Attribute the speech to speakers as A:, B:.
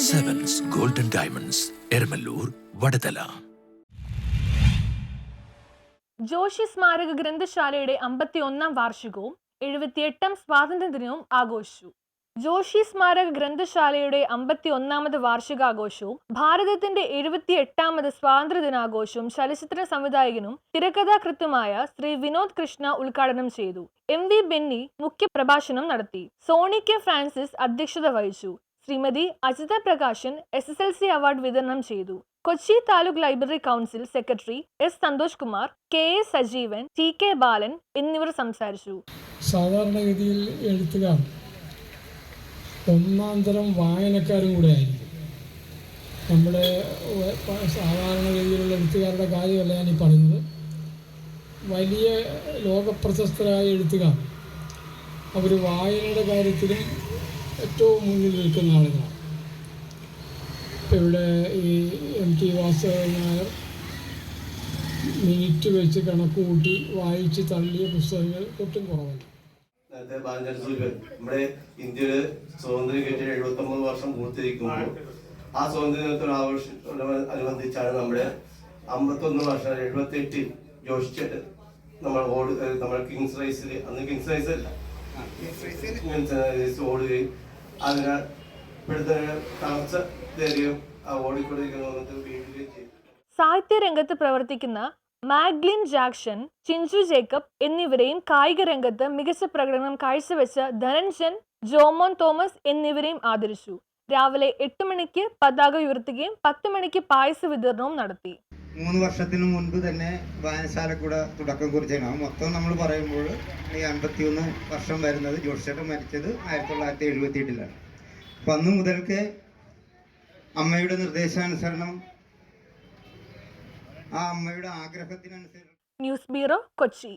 A: Diamonds Eramalloor Vadathala
B: Joshi സ്മാരക ഗ്രന്ഥശാലയുടെ അമ്പത്തിയൊന്നാം വാർഷികവും എഴുപത്തിയെട്ടാം സ്വാതന്ത്ര്യദിനവും ആഘോഷിച്ചു. ജോഷി സ്മാരക ഗ്രന്ഥശാലയുടെ അമ്പത്തി ഒന്നാമത് വാർഷികാഘോഷവും ഭാരതത്തിന്റെ എഴുപത്തി എട്ടാമത് സ്വാതന്ത്ര്യദിനാഘോഷവും ചലച്ചിത്ര സംവിധായകനും തിരക്കഥാകൃത്തുമായ ശ്രീ വിനോദ് കൃഷ്ണ ഉദ്ഘാടനം ചെയ്തു. എം വി ബെന്നി മുഖ്യ പ്രഭാഷണം നടത്തി. സോണി കെ ഫ്രാൻസിസ് അധ്യക്ഷത വഹിച്ചു. Shrimati Ajitha Prakashan S S L C award വിതരണം ചെയ്തു. Kochi taluk library council secretary S Santhosh Kumar K A Sajeevan T K Balan എന്നിവർ സംസാരിച്ചു.
C: സാധാരണഗതിയിൽ എഴുത്തുകാർ ഒന്നാം തരം വായനക്കാരും കൂടെ ആയിരിക്കും. നമ്മുടെ സാധാരണഗതിയിലുള്ള എഴുത്തുകാരുടെ കാര്യമല്ല ഞാൻ ഈ പറയുന്നത്. വലിയ ലോകപ്രശസ്തരായ എഴുത്തുകാർ. അവർ വായനയുടെ കാര്യത്തിലും ഏറ്റവും മുന്നിൽ നിൽക്കുന്ന ആളുകളാണ്. ഇപ്പം ഇവിടെ ഈ M T Vasudevan Nair minute വെച്ച് കണക്ക് കൂട്ടി വായിച്ച് തള്ളിയ പുസ്തകങ്ങൾ ഒട്ടും കുറവല്ല.
D: നേരത്തെ നമ്മുടെ ഇന്ത്യയുടെ സ്വാതന്ത്ര്യം കിട്ടിയ എഴുപത്തി ഒമ്പത് വർഷം പൂർത്തിയിരിക്കുമ്പോൾ ആ സ്വാതന്ത്ര്യ ദിനത്തോട് ആഘോഷത്തോട് അനുബന്ധിച്ചാണ് നമ്മുടെ അമ്പത്തൊന്ന് വർഷം എഴുപത്തി എട്ടിൽ ജോഷിച്ചിട്ട് നമ്മൾ ഓട് നമ്മൾ നമ്മുടെ കിങ്സ് റൈസിൽ അന്ന് കിങ്സ് റൈസ് അല്ല. കിങ്സ് ഓടുകയും അതിന് ഇപ്പോഴത്തെ തളർച്ച തരികയും ആ ഓടിക്കൊണ്ടിരിക്കുന്ന വീഴുകയും ചെയ്തു
B: സാഹിത്യരംഗത്ത് പ്രവർത്തിക്കുന്ന മാഗ്ലിൻ ജാക്സൺ ചിഞ്ചു ജേക്കബ് എന്നിവരെയും കായിക രംഗത്ത് മികച്ച പ്രകടനം കാഴ്ചവെച്ച ധനഞ്ജൻ ജോമോൻ തോമസ് എന്നിവരെയും ആദരിച്ചു. രാവിലെ എട്ട് മണിക്ക് പതാക ഉയർത്തുകയും പത്ത് മണിക്ക് പായസ വിതരണവും നടത്തി.
E: മൂന്ന് വർഷത്തിന് മുൻപ് തന്നെ വായനശാലക്കൂടെ തുടക്കം കുറിച്ചാണ് ആ മൊത്തം നമ്മൾ പറയുമ്പോൾ ഈ അൻപത്തിയൊന്ന് വർഷം വരുന്നത് ജോഷിച്ചേട്ടൻ ചേട്ടൻ മരിച്ചത് ആയിരത്തി തൊള്ളായിരത്തി എഴുപത്തി എട്ടിലാണ് അപ്പം അന്ന് മുതൽക്ക് അമ്മയുടെ നിർദ്ദേശാനുസരണം ആ അമ്മയുടെ ആഗ്രഹത്തിനനുസരിച്ച്
B: ന്യൂസ് ബ്യൂറോ കൊച്ചി.